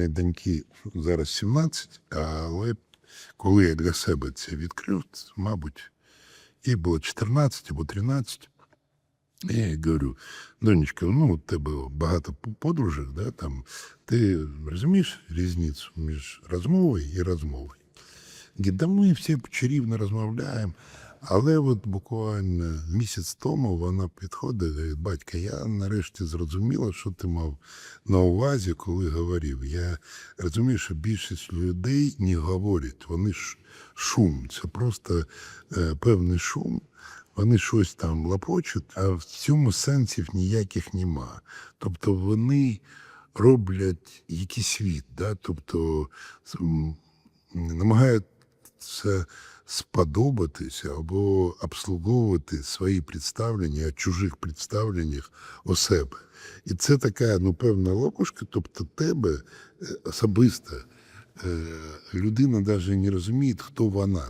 моєї доньки зараз 17, але коли я для себе це відкрив, мабуть, їй було 14 або 13. І Я їй говорю, донечка, ну у тебе багато по- подружок, да, там, ти розумієш різницю між розмовою і розмовою? Да ми всі чарівно розмовляємо. Але от буквально місяць тому вона підходить і батька, я нарешті зрозуміла, що ти мав на увазі, коли говорив. Я розумію, що більшість людей не говорять, вони ж шум, це просто е, певний шум. Вони щось там лапочуть, а в цьому сенсів ніяких нема. Тобто вони роблять якийсь світ, да? тобто м, намагаються сподобатися або обслуговувати свої представлення о чужих представленнях о себе. І це така ну, певна ловушка, тобто тебе е, особисто е, людина навіть не розуміє, хто вона.